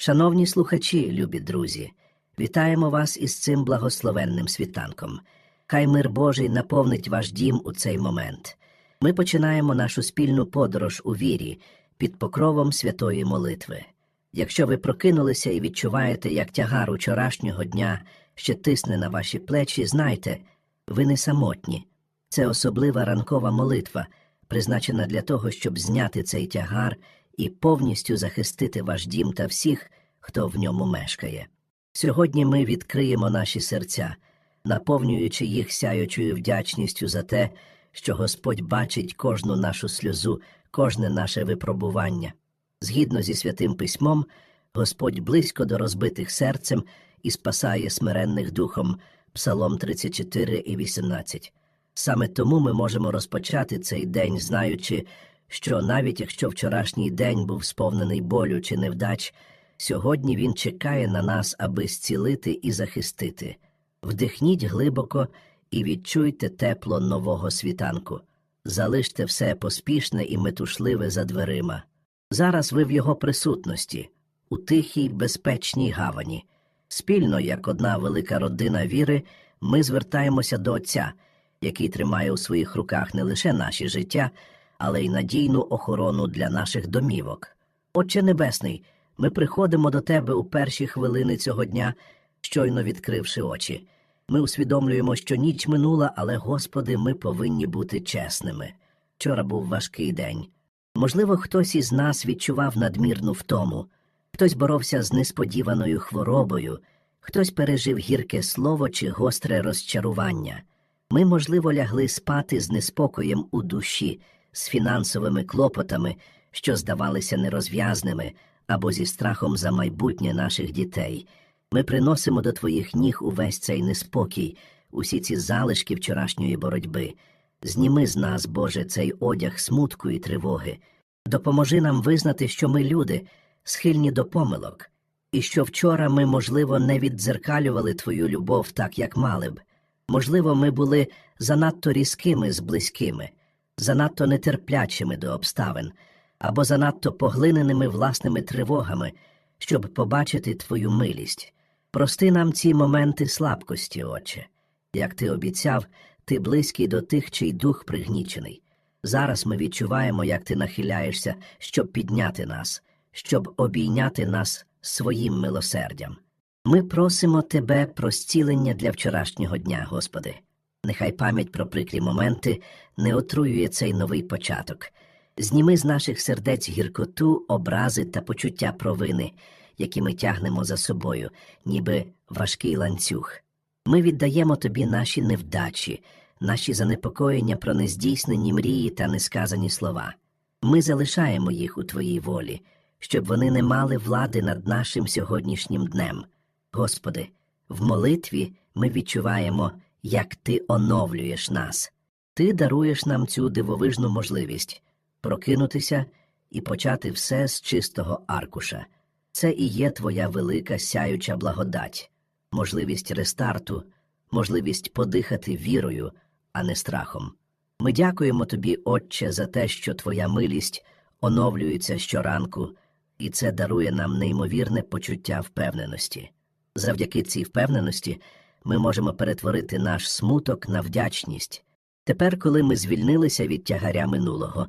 Шановні слухачі, любі друзі, вітаємо вас із цим благословенним світанком. Хай мир Божий наповнить ваш дім у цей момент. Ми починаємо нашу спільну подорож у вірі під покровом святої молитви. Якщо ви прокинулися і відчуваєте, як тягар учорашнього дня ще тисне на ваші плечі, знайте, ви не самотні. Це особлива ранкова молитва, призначена для того, щоб зняти цей тягар і повністю захистити ваш дім та всіх, хто в ньому мешкає. Сьогодні ми відкриємо наші серця, наповнюючи їх сяючою вдячністю за те, що Господь бачить кожну нашу сльозу, кожне наше випробування. Згідно зі святим письмом, Господь близько до розбитих серцем і спасає смиренних духом. Псалом 34 і 18. Саме тому ми можемо розпочати цей день, знаючи, що навіть якщо вчорашній день був сповнений болю чи невдач, сьогодні він чекає на нас, аби зцілити і захистити. Вдихніть глибоко і відчуйте тепло нового світанку. Залиште все поспішне і метушливе за дверима. Зараз ви в його присутності, у тихій, безпечній гавані. Спільно, як одна велика родина віри, ми звертаємося до Отця, який тримає у своїх руках не лише наші життя, але й надійну охорону для наших домівок. Отче Небесний, ми приходимо до Тебе у перші хвилини цього дня, щойно відкривши очі. Ми усвідомлюємо, що ніч минула, але, Господи, ми повинні бути чесними. Вчора був важкий день. Можливо, хтось із нас відчував надмірну втому, хтось боровся з несподіваною хворобою, хтось пережив гірке слово чи гостре розчарування. Ми, можливо, лягли спати з неспокоєм у душі, з фінансовими клопотами, що здавалися нерозв'язними, або зі страхом за майбутнє наших дітей. Ми приносимо до твоїх ніг увесь цей неспокій, усі ці залишки вчорашньої боротьби. Зніми з нас, Боже, цей одяг смутку і тривоги. Допоможи нам визнати, що ми люди, схильні до помилок, і що вчора ми, можливо, не віддзеркалювали Твою любов так, як мали б. Можливо, ми були занадто різкими з близькими, занадто нетерплячими до обставин, або занадто поглиненими власними тривогами, щоб побачити Твою милість. Прости нам ці моменти слабкості, Отче. Як ти обіцяв, ти близький до тих, чий дух пригнічений. Зараз ми відчуваємо, як ти нахиляєшся, щоб підняти нас, щоб обійняти нас своїм милосердям. Ми просимо Тебе про зцілення для вчорашнього дня, Господи. Нехай пам'ять про прикрі моменти не отруює цей новий початок. Зніми з наших сердець гіркоту, образи та почуття провини, які ми тягнемо за собою, ніби важкий ланцюг. Ми віддаємо тобі наші невдачі, наші занепокоєння про нездійснені мрії та несказані слова. Ми залишаємо їх у Твоїй волі, щоб вони не мали влади над нашим сьогоднішнім днем. Господи, в молитві ми відчуваємо, як Ти оновлюєш нас. Ти даруєш нам цю дивовижну можливість прокинутися і почати все з чистого аркуша. Це і є Твоя велика сяюча благодать, можливість рестарту, можливість подихати вірою, а не страхом. Ми дякуємо Тобі, Отче, за те, що Твоя милість оновлюється щоранку, і це дарує нам неймовірне почуття впевненості. Завдяки цій впевненості ми можемо перетворити наш смуток на вдячність. Тепер, коли ми звільнилися від тягаря минулого,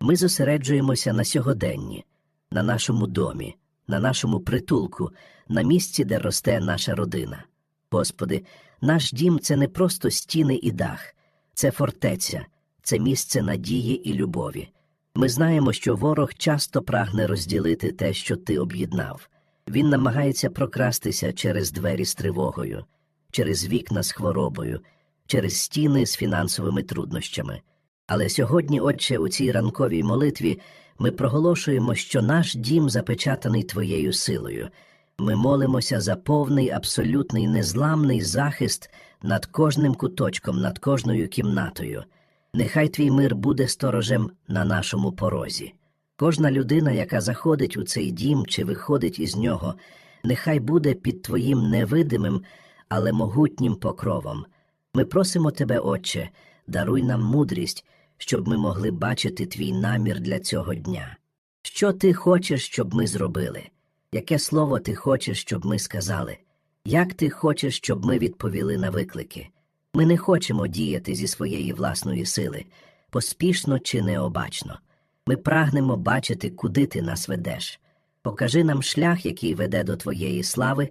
ми зосереджуємося на сьогоденні, на нашому домі, на нашому притулку, на місці, де росте наша родина. Господи, наш дім це не просто стіни і дах, це фортеця, це місце надії і любові. Ми знаємо, що ворог часто прагне розділити те, що ти об'єднав. Він намагається прокрастися через двері з тривогою, через вікна з хворобою, через стіни з фінансовими труднощами. Але сьогодні, Отче, у цій ранковій молитві ми проголошуємо, що наш дім запечатаний Твоєю силою. Ми молимося за повний, абсолютний, незламний захист над кожним куточком, над кожною кімнатою. Нехай твій мир буде сторожем на нашому порозі. Кожна людина, яка заходить у цей дім чи виходить із нього, нехай буде під твоїм невидимим, але могутнім покровом. Ми просимо тебе, Отче, даруй нам мудрість, щоб ми могли бачити твій намір для цього дня. Що ти хочеш, щоб ми зробили? Яке слово ти хочеш, щоб ми сказали? Як ти хочеш, щоб ми відповіли на виклики? Ми не хочемо діяти зі своєї власної сили, поспішно чи необачно. Ми прагнемо бачити, куди ти нас ведеш. Покажи нам шлях, який веде до твоєї слави,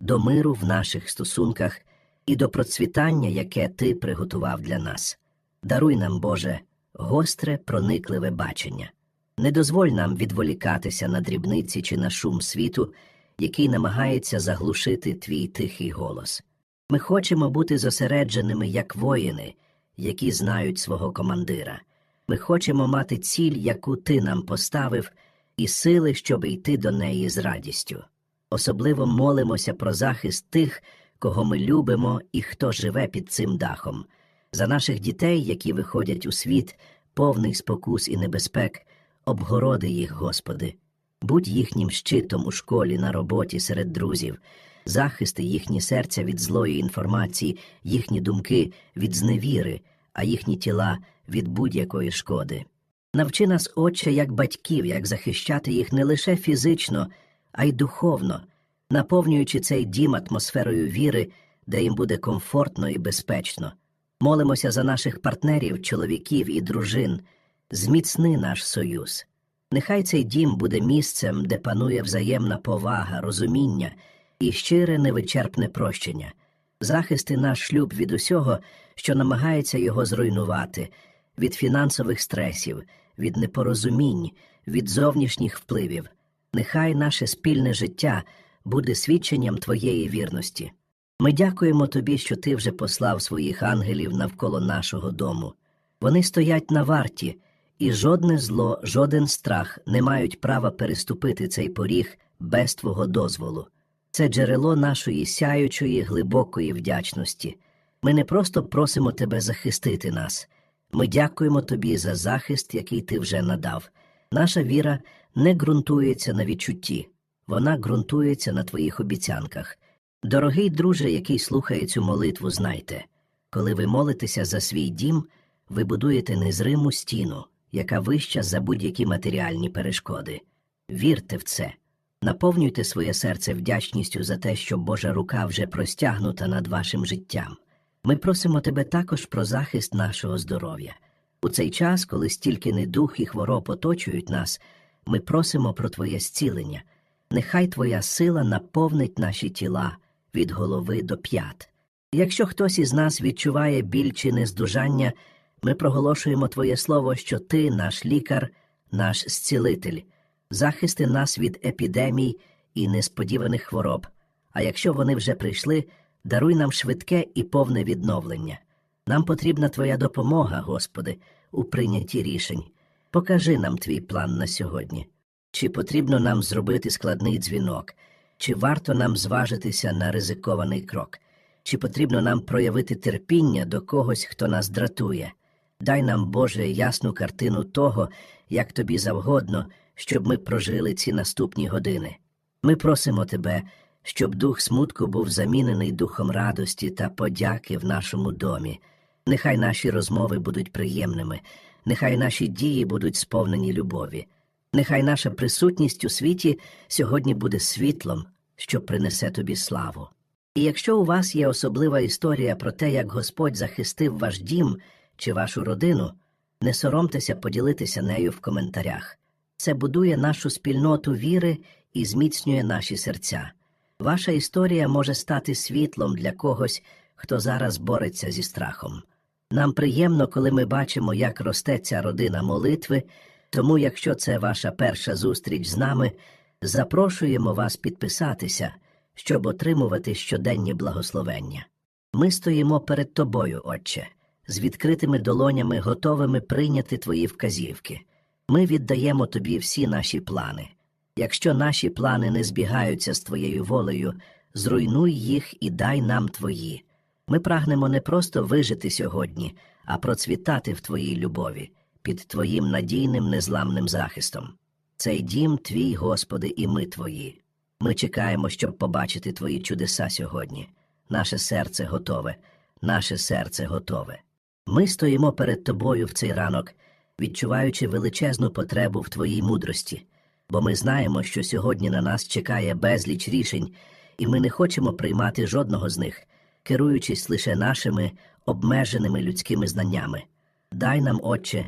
до миру в наших стосунках і до процвітання, яке ти приготував для нас. Даруй нам, Боже, гостре, проникливе бачення. Не дозволь нам відволікатися на дрібниці чи на шум світу, який намагається заглушити твій тихий голос. Ми хочемо бути зосередженими як воїни, які знають свого командира. Ми хочемо мати ціль, яку ти нам поставив, і сили, щоб йти до неї з радістю. Особливо молимося про захист тих, кого ми любимо і хто живе під цим дахом, за наших дітей, які виходять у світ, повний спокус і небезпек, обгороди їх, Господи, будь їхнім щитом у школі, на роботі серед друзів, захисти їхні серця від злої інформації, їхні думки від зневіри, а їхні тіла від будь-якої шкоди. Навчи нас, Отче, як батьків, як захищати їх не лише фізично, а й духовно, наповнюючи цей дім атмосферою віри, де їм буде комфортно і безпечно. Молимося за наших партнерів, чоловіків і дружин, зміцни наш союз. Нехай цей дім буде місцем, де панує взаємна повага, розуміння і щире невичерпне прощення, захисти наш шлюб від усього, що намагається його зруйнувати, від фінансових стресів, від непорозумінь, від зовнішніх впливів. Нехай наше спільне життя буде свідченням Твоєї вірності. Ми дякуємо Тобі, що Ти вже послав своїх ангелів навколо нашого дому. Вони стоять на варті, і жодне зло, жоден страх не мають права переступити цей поріг без Твого дозволу. Це джерело нашої сяючої, глибокої вдячності. Ми не просто просимо Тебе захистити нас. Ми дякуємо Тобі за захист, який Ти вже надав. Наша віра не ґрунтується на відчутті, вона ґрунтується на Твоїх обіцянках. Дорогий друже, який слухає цю молитву, знайте, коли ви молитеся за свій дім, ви будуєте незриму стіну, яка вища за будь-які матеріальні перешкоди. Вірте в це, наповнюйте своє серце вдячністю за те, що Божа рука вже простягнута над вашим життям. Ми просимо тебе також про захист нашого здоров'я. У цей час, коли стільки недух і хвороб оточують нас, ми просимо про Твоє зцілення. Нехай Твоя сила наповнить наші тіла від голови до п'ят. Якщо хтось із нас відчуває біль чи нездужання, ми проголошуємо Твоє слово, що Ти, наш лікар, наш зцілитель, захисти нас від епідемій і несподіваних хвороб. А якщо вони вже прийшли, даруй нам швидке і повне відновлення. Нам потрібна Твоя допомога, Господи, у прийнятті рішень. Покажи нам твій план на сьогодні. Чи потрібно нам зробити складний дзвінок, чи варто нам зважитися на ризикований крок, чи потрібно нам проявити терпіння до когось, хто нас дратує. Дай нам, Боже, ясну картину того, як тобі завгодно, щоб ми прожили ці наступні години. Ми просимо тебе, щоб дух смутку був замінений духом радості та подяки в нашому домі. Нехай наші розмови будуть приємними, нехай наші дії будуть сповнені любові. Нехай наша присутність у світі сьогодні буде світлом, що принесе тобі славу. І якщо у вас є особлива історія про те, як Господь захистив ваш дім чи вашу родину, не соромтеся поділитися нею в коментарях. Це будує нашу спільноту віри і зміцнює наші серця. Ваша історія може стати світлом для когось, хто зараз бореться зі страхом. Нам приємно, коли ми бачимо, як росте ця родина молитви. Тому, якщо це ваша перша зустріч з нами, запрошуємо вас підписатися, щоб отримувати щоденні благословення. Ми стоїмо перед тобою, Отче, з відкритими долонями, готовими прийняти твої вказівки. Ми віддаємо тобі всі наші плани. Якщо наші плани не збігаються з твоєю волею, зруйнуй їх і дай нам твої. Ми прагнемо не просто вижити сьогодні, а процвітати в твоїй любові під Твоїм надійним незламним захистом. Цей дім твій, Господи, і ми Твої. Ми чекаємо, щоб побачити Твої чудеса сьогодні. Наше серце готове, наше серце готове. Ми стоїмо перед Тобою в цей ранок, відчуваючи величезну потребу в Твоїй мудрості. бо ми знаємо, що сьогодні на нас чекає безліч рішень, і ми не хочемо приймати жодного з них, керуючись лише нашими обмеженими людськими знаннями. Дай нам, Отче,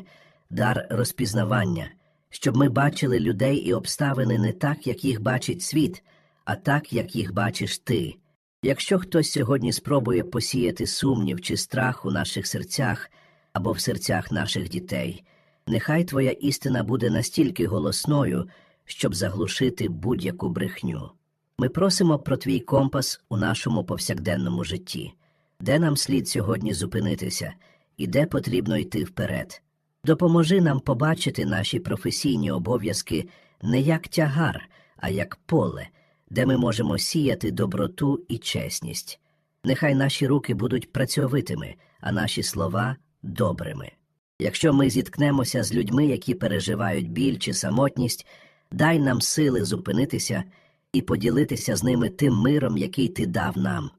дар розпізнавання, щоб ми бачили людей і обставини не так, як їх бачить світ, а так, як їх бачиш ти. Якщо хтось сьогодні спробує посіяти сумнів чи страх у наших серцях або в серцях наших дітей, нехай твоя істина буде настільки голосною, щоб заглушити будь-яку брехню. Ми просимо про твій компас у нашому повсякденному житті, де нам слід сьогодні зупинитися і де потрібно йти вперед. Допоможи нам побачити наші професійні обов'язки не як тягар, а як поле, де ми можемо сіяти доброту і чесність. Нехай наші руки будуть працьовитими, а наші слова добрими. Якщо ми зіткнемося з людьми, які переживають біль чи самотність, дай нам сили зупинитися і поділитися з ними тим миром, який ти дав нам.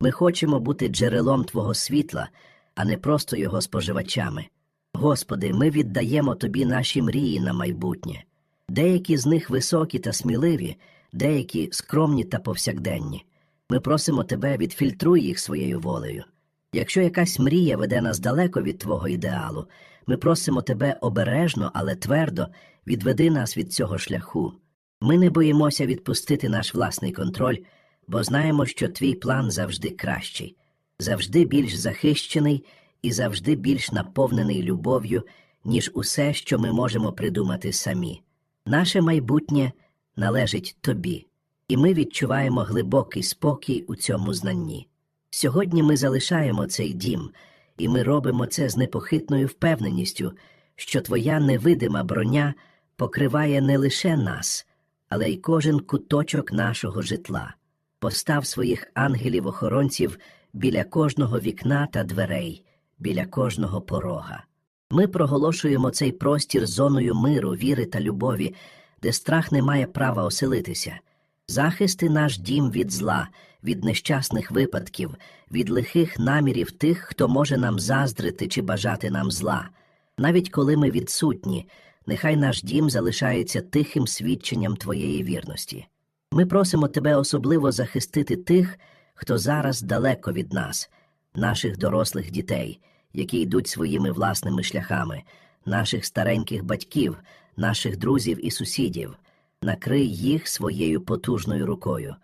Ми хочемо бути джерелом Твого світла, а не просто його споживачами. Господи, ми віддаємо Тобі наші мрії на майбутнє. Деякі з них високі та сміливі, деякі скромні та повсякденні. Ми просимо Тебе, відфільтруй їх своєю волею. Якщо якась мрія веде нас далеко від Твого ідеалу, ми просимо Тебе обережно, але твердо відведи нас від цього шляху. Ми не боїмося відпустити наш власний контроль, бо знаємо, що твій план завжди кращий, завжди більш захищений і завжди більш наповнений любов'ю, ніж усе, що ми можемо придумати самі. Наше майбутнє належить тобі, і ми відчуваємо глибокий спокій у цьому знанні. Сьогодні ми залишаємо цей дім, і ми робимо це з непохитною впевненістю, що твоя невидима броня покриває не лише нас, але й кожен куточок нашого житла. Постав своїх ангелів-охоронців біля кожного вікна та дверей, біля кожного порога. Ми проголошуємо цей простір зоною миру, віри та любові, де страх не має права оселитися. Захисти наш дім від зла, від нещасних випадків, від лихих намірів тих, хто може нам заздрити чи бажати нам зла. Навіть коли ми відсутні, нехай наш дім залишається тихим свідченням твоєї вірності. Ми просимо тебе особливо захистити тих, хто зараз далеко від нас, наших дорослих дітей, які йдуть своїми власними шляхами, наших стареньких батьків, наших друзів і сусідів. Накрий їх своєю потужною рукою.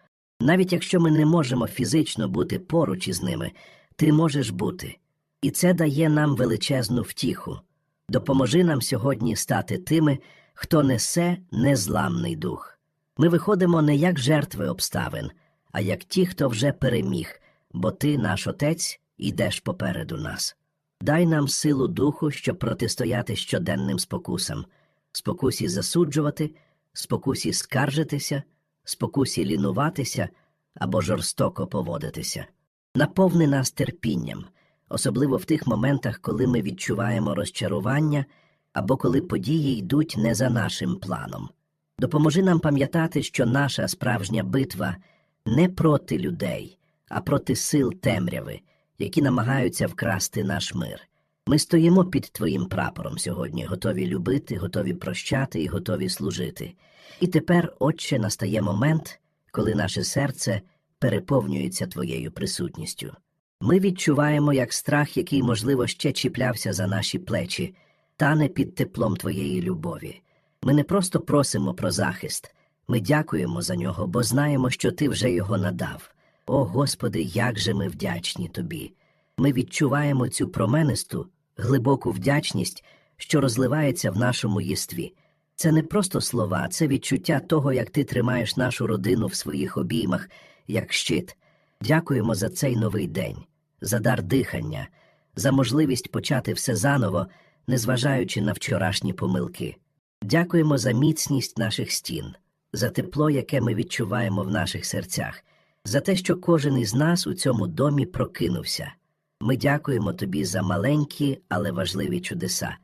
Навіть якщо ми не можемо фізично бути поруч із ними, ти можеш бути. І це дає нам величезну втіху. Допоможи нам сьогодні стати тими, хто несе незламний дух. Ми виходимо не як жертви обставин, а як ті, хто вже переміг, бо ти, наш отець, йдеш попереду нас. Дай нам силу духу, щоб протистояти щоденним спокусам, спокусі засуджувати, спокусі скаржитися, спокусі лінуватися або жорстоко поводитися. Наповни нас терпінням, особливо в тих моментах, коли ми відчуваємо розчарування або коли події йдуть не за нашим планом. Допоможи нам пам'ятати, що наша справжня битва не проти людей, а проти сил темряви, які намагаються вкрасти наш мир. Ми стоїмо під твоїм прапором сьогодні, готові любити, готові прощати і готові служити. І тепер, Отче, настає момент, коли наше серце переповнюється твоєю присутністю. Ми відчуваємо, як страх, який, можливо, ще чіплявся за наші плечі, тане під теплом твоєї любові. Ми не просто просимо про захист, ми дякуємо за нього, бо знаємо, що ти вже його надав. О Господи, як же ми вдячні тобі! Ми відчуваємо цю променисту, глибоку вдячність, що розливається в нашому єстві. Це не просто слова, це відчуття того, як ти тримаєш нашу родину в своїх обіймах, як щит. Дякуємо за цей новий день, за дар дихання, за можливість почати все заново, незважаючи на вчорашні помилки. Дякуємо за міцність наших стін, за тепло, яке ми відчуваємо в наших серцях, за те, що кожен із нас у цьому домі прокинувся. Ми дякуємо тобі за маленькі, але важливі чудеса,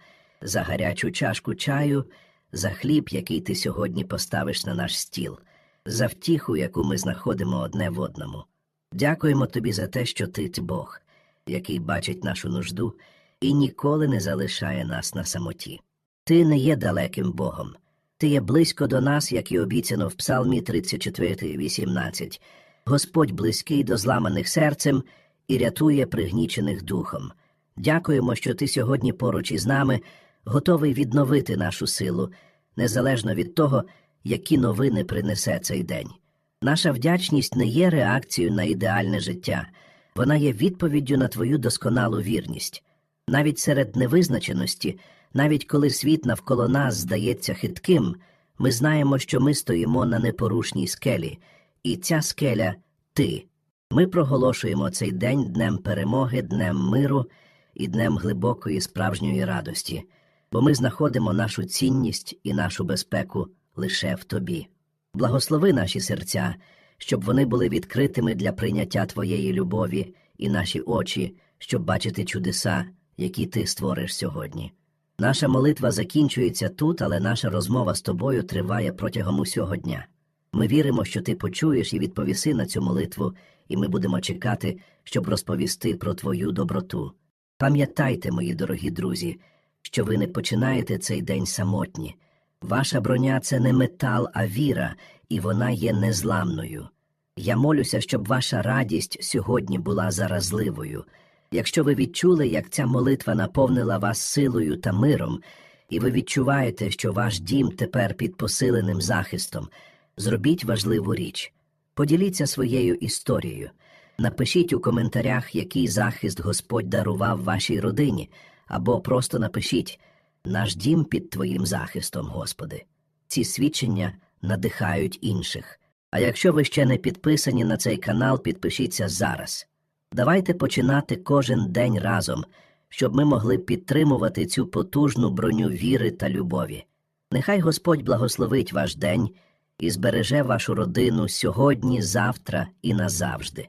за гарячу чашку чаю, за хліб, який ти сьогодні поставиш на наш стіл, за втіху, яку ми знаходимо одне в одному. Дякуємо тобі за те, що ти Бог, який бачить нашу нужду і ніколи не залишає нас на самоті. Ти не є далеким Богом. Ти є близько до нас, як і обіцяно в Псалмі 34.18. Господь близький до зламаних серцем і рятує пригнічених духом. Дякуємо, що ти сьогодні поруч із нами, готовий відновити нашу силу, незалежно від того, які новини принесе цей день. Наша вдячність не є реакцією на ідеальне життя, вона є відповіддю на твою досконалу вірність. Навіть серед невизначеності, навіть коли світ навколо нас здається хитким, ми знаємо, що ми стоїмо на непорушній скелі, і ця скеля ти. Ми проголошуємо цей день днем перемоги, днем миру і днем глибокої справжньої радості, бо ми знаходимо нашу цінність і нашу безпеку лише в тобі. Благослови наші серця, щоб вони були відкритими для прийняття Твоєї любові і наші очі, щоб бачити чудеса, які ти створиш сьогодні. Наша молитва закінчується тут, але наша розмова з тобою триває протягом усього дня. Ми віримо, що ти почуєш і відповіси на цю молитву, і ми будемо чекати, щоб розповісти про твою доброту. Пам'ятайте, мої дорогі друзі, що ви не починаєте цей день самотні. Ваша броня це не метал, а віра, і вона є незламною. Я молюся, щоб ваша радість сьогодні була заразливою. Якщо ви відчули, як ця молитва наповнила вас силою та миром, і ви відчуваєте, що ваш дім тепер під посиленим захистом, зробіть важливу річ. Поділіться своєю історією. Напишіть у коментарях, який захист Господь дарував вашій родині, або просто напишіть наш дім під Твоїм захистом, Господи. Ці свідчення надихають інших. А якщо ви ще не підписані на цей канал, підпишіться зараз. Давайте починати кожен день разом, щоб ми могли підтримувати цю потужну броню віри та любові. Нехай Господь благословить ваш день і збереже вашу родину сьогодні, завтра і назавжди.